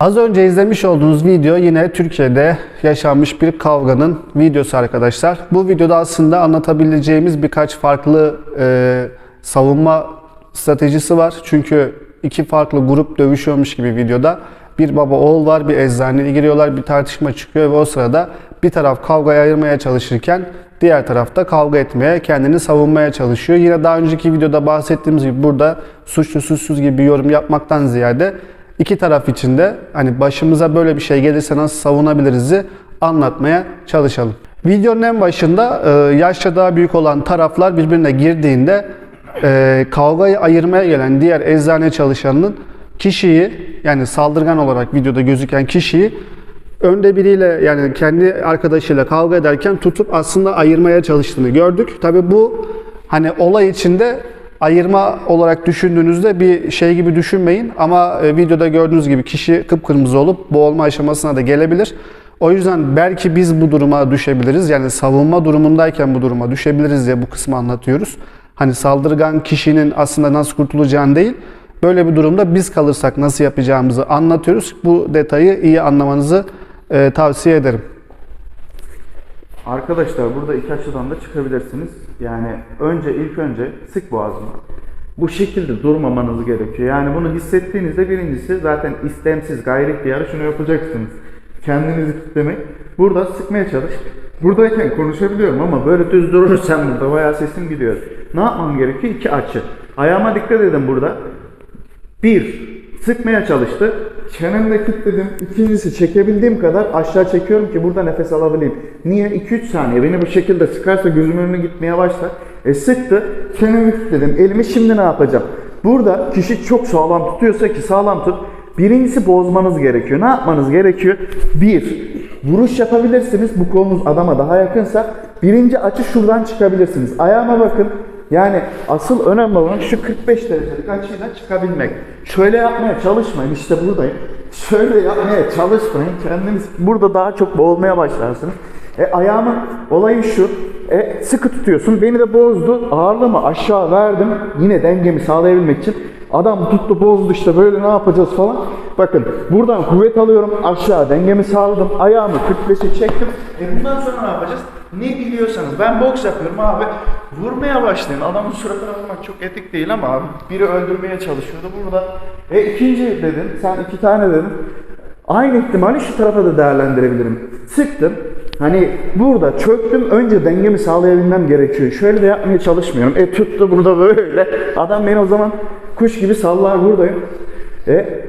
Az önce izlemiş olduğunuz video yine Türkiye'de yaşanmış bir kavganın videosu arkadaşlar. Bu videoda aslında anlatabileceğimiz birkaç farklı e, savunma stratejisi var. Çünkü iki farklı grup dövüşüyormuş gibi videoda. Bir baba oğul var, bir eczaneye giriyorlar, bir tartışma çıkıyor ve o sırada bir taraf kavgayı ayırmaya çalışırken diğer tarafta kavga etmeye, kendini savunmaya çalışıyor. Yine daha önceki videoda bahsettiğimiz gibi burada suçlu suçsuz gibi bir yorum yapmaktan ziyade iki taraf için de hani başımıza böyle bir şey gelirse nasıl savunabiliriz'i anlatmaya çalışalım. Videonun en başında e, yaşça daha büyük olan taraflar birbirine girdiğinde e, kavgayı ayırmaya gelen diğer eczane çalışanının kişiyi yani saldırgan olarak videoda gözüken kişiyi önde biriyle yani kendi arkadaşıyla kavga ederken tutup aslında ayırmaya çalıştığını gördük. Tabi bu hani olay içinde ayırma olarak düşündüğünüzde bir şey gibi düşünmeyin ama e, videoda gördüğünüz gibi kişi kıpkırmızı olup boğulma aşamasına da gelebilir. O yüzden belki biz bu duruma düşebiliriz. Yani savunma durumundayken bu duruma düşebiliriz diye bu kısmı anlatıyoruz. Hani saldırgan kişinin aslında nasıl kurtulacağını değil, böyle bir durumda biz kalırsak nasıl yapacağımızı anlatıyoruz. Bu detayı iyi anlamanızı e, tavsiye ederim. Arkadaşlar burada iki açıdan da çıkabilirsiniz. Yani önce ilk önce sık boğazını. Bu şekilde durmamanız gerekiyor. Yani bunu hissettiğinizde birincisi zaten istemsiz gayri ihtiyarı şunu yapacaksınız. Kendinizi kitlemek. Burada sıkmaya çalış. Buradayken konuşabiliyorum ama böyle düz durursan burada bayağı sesim gidiyor. Ne yapmam gerekiyor? İki açı. Ayağıma dikkat edin burada. Bir, sıkmaya çalıştı. Çenemde kilitledim. İkincisi çekebildiğim kadar aşağı çekiyorum ki burada nefes alabileyim. Niye? 2-3 saniye beni bu şekilde sıkarsa gözümün önüne gitmeye başlar. E sıktı. Çenemi kilitledim. Elimi şimdi ne yapacağım? Burada kişi çok sağlam tutuyorsa ki sağlam tut. Birincisi bozmanız gerekiyor. Ne yapmanız gerekiyor? Bir, vuruş yapabilirsiniz. Bu kolunuz adama daha yakınsa. Birinci açı şuradan çıkabilirsiniz. Ayağıma bakın. Yani asıl önemli olan şu 45 derecelik açıyla çıkabilmek. Şöyle yapmaya çalışmayın işte buradayım. Şöyle yapmaya çalışmayın. Kendiniz burada daha çok boğulmaya başlarsınız. E ayağımın olayı şu. E sıkı tutuyorsun. Beni de bozdu. Ağırlığımı aşağı verdim. Yine dengemi sağlayabilmek için. Adam tuttu bozdu işte böyle ne yapacağız falan. Bakın buradan kuvvet alıyorum. Aşağı dengemi sağladım. Ayağımı 45'e çektim. E bundan sonra ne yapacağız? Ne biliyorsanız ben boks yapıyorum abi. Vurmaya başlayın. Adamın suratına vurmak çok etik değil ama abi biri öldürmeye çalışıyordu burada. E ikinci dedin. Sen iki tane dedin. Aynı ihtimali şu tarafa da değerlendirebilirim. Sıktım. Hani burada çöktüm. Önce dengemi sağlayabilmem gerekiyor. Şöyle de yapmaya çalışmıyorum. E tuttu burada böyle. Adam beni o zaman kuş gibi sallar buradayım. E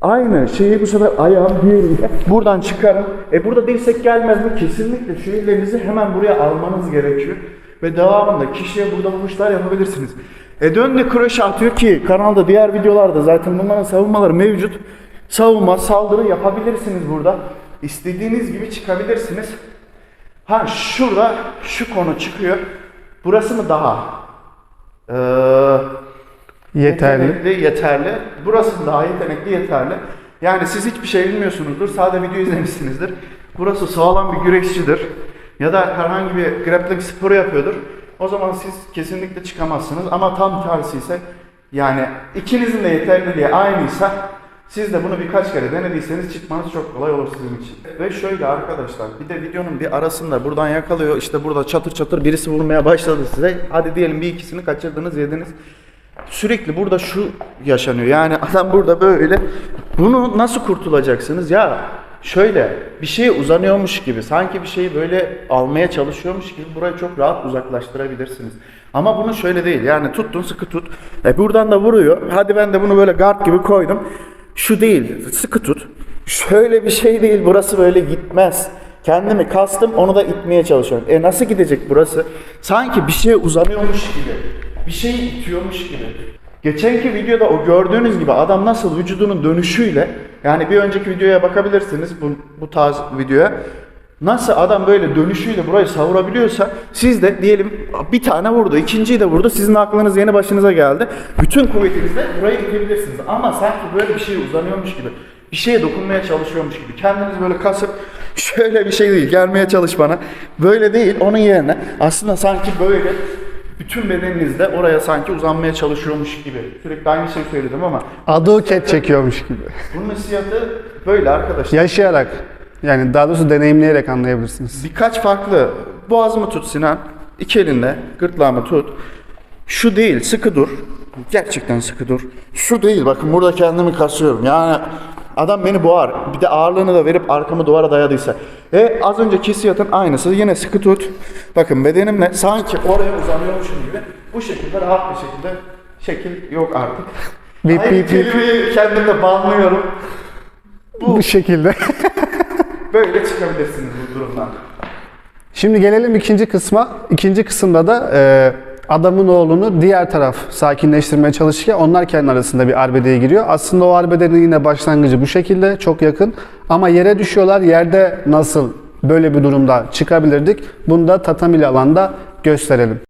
Aynı şeyi bu sefer ayağım diğeriyle buradan çıkarım. E burada dirsek gelmez mi? Kesinlikle şu ellerinizi hemen buraya almanız gerekiyor. Ve devamında kişiye burada vuruşlar yapabilirsiniz. E döndü kroşe atıyor ki kanalda diğer videolarda zaten bunların savunmaları mevcut. Savunma, saldırı yapabilirsiniz burada. İstediğiniz gibi çıkabilirsiniz. Ha şurada şu konu çıkıyor. Burası mı daha? Ee, Yeterli. Yetenekli, yeterli. Burası daha yetenekli, yeterli. Yani siz hiçbir şey bilmiyorsunuzdur. Sadece video izlemişsinizdir. Burası sağlam bir güreşçidir. Ya da herhangi bir grappling sporu yapıyordur. O zaman siz kesinlikle çıkamazsınız. Ama tam tersi ise yani ikinizin de yeterliliği aynıysa siz de bunu birkaç kere denediyseniz çıkmanız çok kolay olur sizin için. Ve şöyle arkadaşlar bir de videonun bir arasında buradan yakalıyor işte burada çatır çatır birisi vurmaya başladı size. Hadi diyelim bir ikisini kaçırdınız yediniz. Sürekli burada şu yaşanıyor. Yani adam burada böyle. Bunu nasıl kurtulacaksınız? Ya şöyle bir şeye uzanıyormuş gibi, sanki bir şeyi böyle almaya çalışıyormuş gibi burayı çok rahat uzaklaştırabilirsiniz. Ama bunu şöyle değil. Yani tuttun sıkı tut. E buradan da vuruyor. Hadi ben de bunu böyle guard gibi koydum. Şu değil. Sıkı tut. Şöyle bir şey değil. Burası böyle gitmez. Kendimi kastım onu da itmeye çalışıyorum. E nasıl gidecek burası? Sanki bir şeye uzanıyormuş gibi. Bir şey itiyormuş gibi. Geçenki videoda o gördüğünüz gibi adam nasıl vücudunun dönüşüyle yani bir önceki videoya bakabilirsiniz bu, bu tarz videoya. Nasıl adam böyle dönüşüyle burayı savurabiliyorsa siz de diyelim bir tane vurdu, ikinciyi de vurdu. Sizin aklınız yeni başınıza geldi. Bütün kuvvetinizle burayı itebilirsiniz. Ama sanki böyle bir şeye uzanıyormuş gibi, bir şeye dokunmaya çalışıyormuş gibi. Kendiniz böyle kasıp şöyle bir şey değil gelmeye çalış bana. Böyle değil onun yerine aslında sanki böyle bütün bedeninizle oraya sanki uzanmaya çalışıyormuş gibi. Sürekli aynı şey söyledim ama Adı ket çekiyormuş gibi. bunun hissiyatı böyle arkadaşlar. Yaşayarak yani daha doğrusu deneyimleyerek anlayabilirsiniz. Birkaç farklı boğazımı tut Sinan. İki elinle gırtlağımı tut. Şu değil sıkı dur. Gerçekten sıkı dur. Şu değil bakın burada kendimi kasıyorum. Yani adam beni boğar. Bir de ağırlığını da verip arkamı duvara dayadıysa. Ve az önceki hissiyatın aynısı. Yine sıkı tut. Bakın bedenimle sanki oraya uzanıyormuşum gibi bu şekilde rahat bir şekilde şekil yok artık. Bip, bip, bip. kendimle banlıyorum. Bu şekilde. Böyle çıkabilirsiniz bu durumdan. Şimdi gelelim ikinci kısma. İkinci kısımda da e, adamın oğlunu diğer taraf sakinleştirmeye çalışırken onlar kendi arasında bir arbedeye giriyor. Aslında o arbedenin yine başlangıcı bu şekilde çok yakın. Ama yere düşüyorlar. Yerde nasıl böyle bir durumda çıkabilirdik? Bunu da tatamili alanda gösterelim.